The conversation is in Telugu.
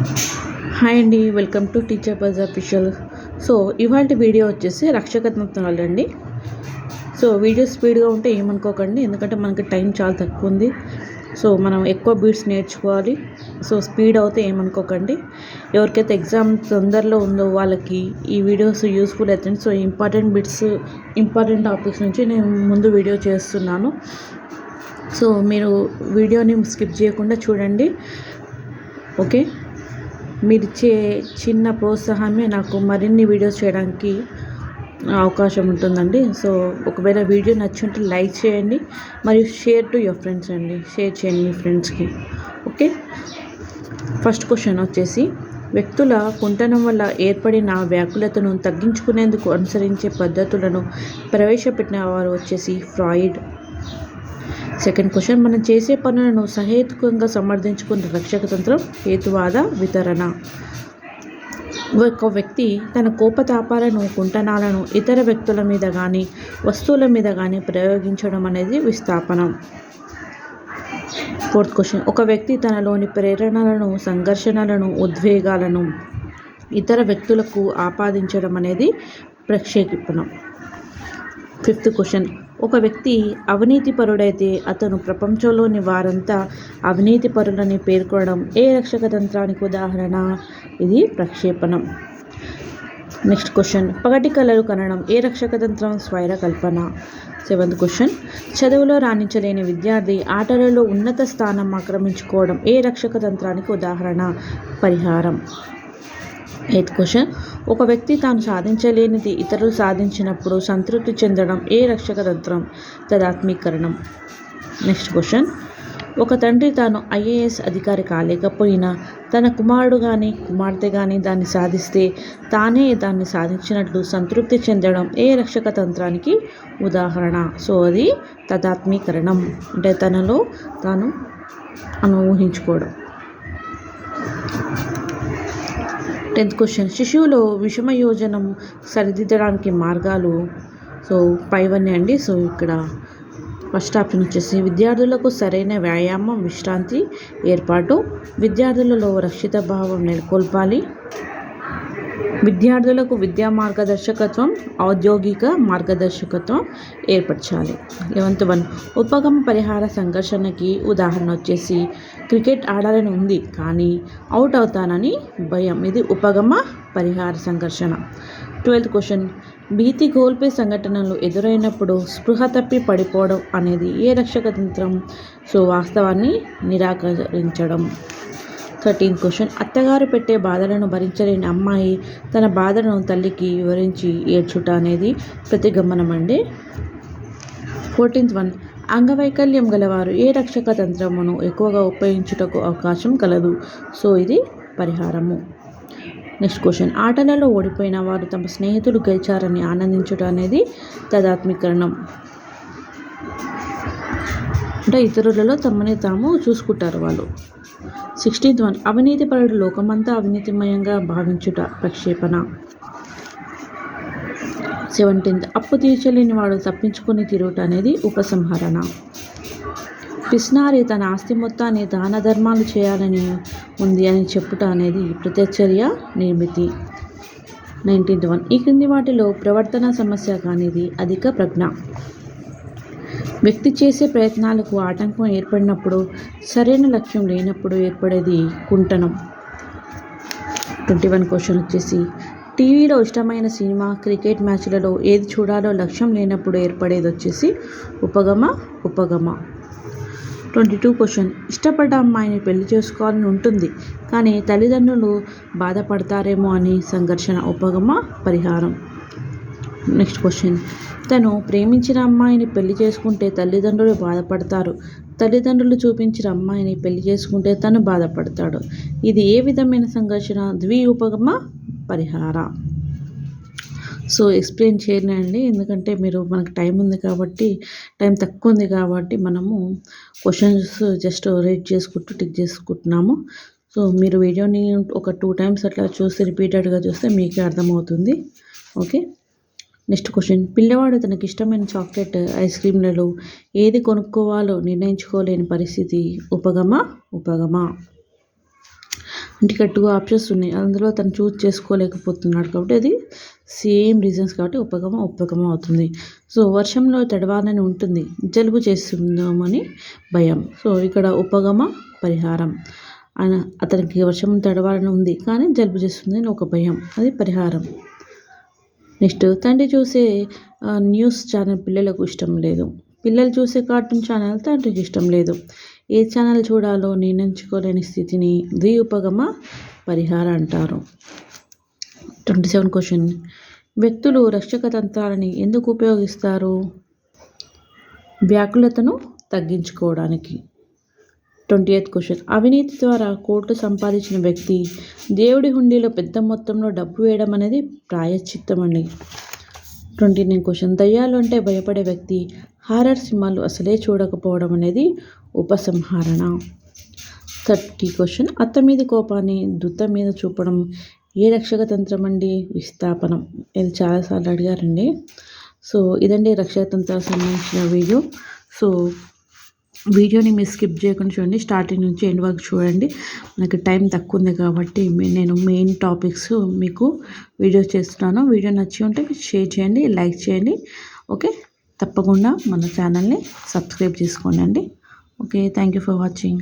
హాయ్ అండి welcome to teacher buzz official. So ఇవాళ వీడియో వచ్చేసి రక్షకత్నాలు అండి. సో వీడియో స్పీడ్గా ఉంటే ఏమనుకోకండి ఎందుకంటే మనకి టైం చాలా తక్కువ ఉంది. సో మనం ఎక్కువ బీట్స్ నేర్చుకోవాలి. సో స్పీడ్ అవుతే ఏమనుకోకండి. ఎవరికైతే ఎగ్జామ్ తొందరలో ఉందో వాళ్ళకి ఈ వీడియోస్ యూస్ఫుల్ అవుతుంది so important bits important topics నుంచి నేను ముందు వీడియో చేస్తున్నాను. సో మీరు వీడియోని స్కిప్ చేయకుండా చూడండి. ఓకే? మీరు ఇచ్చే చిన్న ప్రోత్సాహమే నాకు మరిన్ని వీడియోస్ చేయడానికి అవకాశం ఉంటుందండి. సో ఒకవేళ వీడియో నచ్చుంటే లైక్ చేయండి. మరియు షేర్ టు యువర్ ఫ్రెండ్స్ అండి. షేర్ చేయండి మీ ఫ్రెండ్స్కి. ఓకే? ఫస్ట్ క్వశ్చన్ వచ్చేసి వ్యక్తుల కుంటనం వల్ల ఏర్పడిన వ్యాకులతను తగ్గించుకునేందుకు అనుసరించే పద్ధతులను ప్రవేశపెట్టిన వారు వచ్చేసి ఫ్రాయిడ్. సెకండ్ క్వశ్చన్ మనం చేసే పనులను సహేతుకంగా సమర్థించుకున్న రక్షక తంత్రం హేతువాద వితరణ. ఒక వ్యక్తి తన కోపతాపాలను కుంటనాలను ఇతర వ్యక్తుల మీద కానీ వస్తువుల మీద కానీ ప్రయోగించడం అనేది విస్థాపనం. ఫోర్త్ క్వశ్చన్ ఒక వ్యక్తి తనలోని ప్రేరణలను సంఘర్షణలను ఉద్వేగాలను ఇతర వ్యక్తులకు ఆపాదించడం అనేది ప్రక్షేపణం. ఫిఫ్త్ క్వశ్చన్ ఒక వ్యక్తి అవినీతిపరుడైతే అతను ప్రపంచంలోని వారంతా అవినీతిపరులని పేర్కొనడం ఏ రక్షక తంత్రానికి ఉదాహరణ? ఇది ప్రక్షేపణం. Next question. పగటి కళలు కనడం ఏ రక్షక తంత్రం స్వైర కల్పన. Seventh question. చదువులో రాణించలేని విద్యార్థి ఆటలలో ఉన్నత స్థానం ఆక్రమించుకోవడం ఏ రక్షక తంత్రానికి ఉదాహరణ? పరిహారం. ఎయిత్ క్వశ్చన్ ఒక వ్యక్తి తాను సాధించలేనిది ఇతరులు సాధించినప్పుడు సంతృప్తి చెందడం ఏ రక్షక తంత్రం తదాత్మీకరణం. నెక్స్ట్ క్వశ్చన్ ఒక తండ్రి తాను ఐఏఎస్ అధికారి కాలేకపోయినా తన కుమారుడు కానీ కుమార్తె కానీ దాన్ని సాధిస్తే తానే దాన్ని సాధించినట్లు సంతృప్తి చెందడం ఏ రక్షక తంత్రానికి ఉదాహరణ? సో అది తదాత్మీకరణం. అంటే తనలో తాను అను ఊహించుకోవడం టెన్త్ క్వశ్చన్. శిశువులో విషమయోజనం సరిదిద్దడానికి మార్గాలు. సో పైవన్నీ అండి. సో ఇక్కడ ఫస్ట్ ఆప్షన్ వచ్చేసి విద్యార్థులకు సరైన వ్యాయామం విశ్రాంతి ఏర్పాటు. విద్యార్థులలో రక్షిత భావం నెలకొల్పాలి. విద్యార్థులకు విద్యా మార్గదర్శకత్వం ఔద్యోగిక మార్గదర్శకత్వం ఏర్పరచాలి. లెవెంత్ వన్ ఉపగమ పరిహార సంఘర్షణకి ఉదాహరణ వచ్చేసి క్రికెట్ ఆడాలని ఉంది కానీ అవుట్ అవుతానని భయం. ఇది ఉపగమ పరిహార సంఘర్షణ? Twelfth question. భీతి గోల్పే సంఘటనలు ఎదురైనప్పుడు స్పృహ తప్పి పడిపోవడం అనేది ఏ రక్షక తంత్రం? సో వాస్తవాన్ని నిరాకరించడం. థర్టీన్ క్వశ్చన్ అత్తగారు పెట్టే బాధలను భరించలేని అమ్మాయి తన బాధను తల్లికి వివరించి ఏడ్చుట అనేది ప్రతిగమనం అండి ఫోర్టీన్త్ వన్ అంగవైకల్యం గలవారు ఏ రక్షక తంత్రమును ఎక్కువగా ఉపయోగించుటకు అవకాశం కలదు? సో ఇది పరిహారము. నెక్స్ట్ క్వశ్చన్ ఆటలలో ఓడిపోయిన వారు తమ స్నేహితులు గెలిచారని ఆనందించుట అనేది తదాత్మీకరణం అంటే ఇతరులలో తమని తాము చూసుకుంటారు వాళ్ళు. సిక్స్టీన్త్ వన్ అవినీతిపరుడు లోకమంతా అవినీతిమయంగా భావించుట ప్రక్షేపణ. సెవెంటీన్త్ అప్పు తీర్చలేని వాడు తప్పించుకొని తిరుగుట అనేది ఉపసంహరణ. పిస్నారి తన ఆస్తి మొత్తాన్ని దాన ధర్మాలు చేయాలని ఉంది అని చెప్పుట అనేది ప్రత్యచర్య నిర్మితి. నైన్టీన్త్ వన్ ఈ క్రింది వాటిలో ప్రవర్తన సమస్య కానిది అధిక ప్రజ్ఞ. వ్యక్తి చేసే ప్రయత్నాలకు ఆటంకం ఏర్పడినప్పుడు సరైన లక్ష్యం లేనప్పుడు ఏర్పడేది కుంటనం. ట్వంటీ వన్ క్వశ్చన్ వచ్చేసి టీవీలో ఇష్టమైన సినిమా క్రికెట్ మ్యాచ్లలో ఏది చూడాలో లక్ష్యం లేనప్పుడు ఏర్పడేది వచ్చేసి ఉపగమ ఉపగమ. ట్వంటీ టూ క్వశ్చన్ ఇష్టపడ్డ అమ్మాయిని పెళ్ళి చేసుకోవాలని ఉంటుంది కానీ తల్లిదండ్రులు బాధపడతారేమో అని సంఘర్షణ ఉపగమ పరిహారం. నెక్స్ట్ క్వశ్చన్ తను ప్రేమించిన అమ్మాయిని పెళ్ళి చేసుకుంటే తల్లిదండ్రులు బాధపడతారు. తల్లిదండ్రులు చూపించిన అమ్మాయిని పెళ్ళి చేసుకుంటే తను బాధపడతాడు. ఇది ఏ విధమైన సంఘర్షణ? ద్వియూపగమ పరిహార సో ఎక్స్ప్లెయిన్ చేయలేండి ఎందుకంటే మీరు మనకు టైం ఉంది కాబట్టి టైం తక్కువ ఉంది కాబట్టి మనము క్వశ్చన్స్ జస్ట్ రీడ్ చేసుకుంటూ టిక్ చేసుకుంటున్నాము. సో మీరు వీడియోని ఒక టూ టైమ్స్ అట్లా చూసి రిపీటెడ్గా చూస్తే మీకే అర్థమవుతుంది. Okay next question. పిల్లవాడు తనకి ఇష్టమైన చాక్లెట్ ఐస్ క్రీమ్లలో ఏది కొనుక్కోవాలో నిర్ణయించుకోలేని పరిస్థితి ఉపగమ ఉపగమ. అంటే ఇక్కడ టూ ఆప్షన్స్ ఉన్నాయి. అందులో తను చూస్ చేసుకోలేకపోతున్నాడు కాబట్టి అది సేమ్ రీజన్స్ కాబట్టి ఉపగమ ఉపగమ అవుతుంది. సో వర్షంలో తడవాలని ఉంటుంది. జలుబు చేస్తుందామని భయం. సో ఇక్కడ ఉపగమ పరిహారం. ఆయన అతనికి వర్షం తడవాలని ఉంది కానీ జలుబు చేస్తుంది అని ఒక భయం. అది పరిహారం. నెక్స్ట్ తండ్రి చూసే న్యూస్ ఛానల్ పిల్లలకు ఇష్టం లేదు. పిల్లలు చూసే కార్టూన్ ఛానల్ తండ్రికి ఇష్టం లేదు. ఏ ఛానల్ చూడాలో నిర్ణయించుకోలేని స్థితిని ద్వియుపగమ పరిహార అంటారు. Twenty seven question. వ్యక్తులు రక్షక తంత్రాలని ఎందుకు ఉపయోగిస్తారు? వ్యాకులతను తగ్గించుకోవడానికి. ట్వంటీ ఎయిత్ క్వశ్చన్ అవినీతి ద్వారా కోట్లు సంపాదించిన వ్యక్తి దేవుడి హుండీలో పెద్ద మొత్తంలో డబ్బు వేయడం అనేది ప్రాయశ్చిత్తం అండి. ట్వంటీ నైన్ క్వశ్చన్ దయ్యాలు అంటే భయపడే వ్యక్తి హారర్ సినిమాలు అసలే చూడకపోవడం అనేది ఉపసంహరణ. Thirty question. అత్త మీద కోపాన్ని దుత్త మీద చూపడం ఏ రక్షక తంత్రం అండి? విస్థాపనం. ఇది చాలాసార్లు అడిగారండి. సో ఇదండి రక్షక తంత్రాలకు సంబంధించిన వీడియో. సో వీడియోని మీరు స్కిప్ చేయకుండా చూడండి. స్టార్టింగ్ నుంచి ఎండ్ వరకు చూడండి. నాకు టైం తక్కువ ఉంది కాబట్టి మే- నేను మెయిన్ టాపిక్స్ మీకు వీడియో చేస్తున్నాను. వీడియో నచ్చి ఉంటే షేర్ చేయండి లైక్ చేయండి. ఓకే? తప్పకుండా మన ఛానల్ని సబ్స్క్రైబ్ చేసుకోండి okay thank you for watching.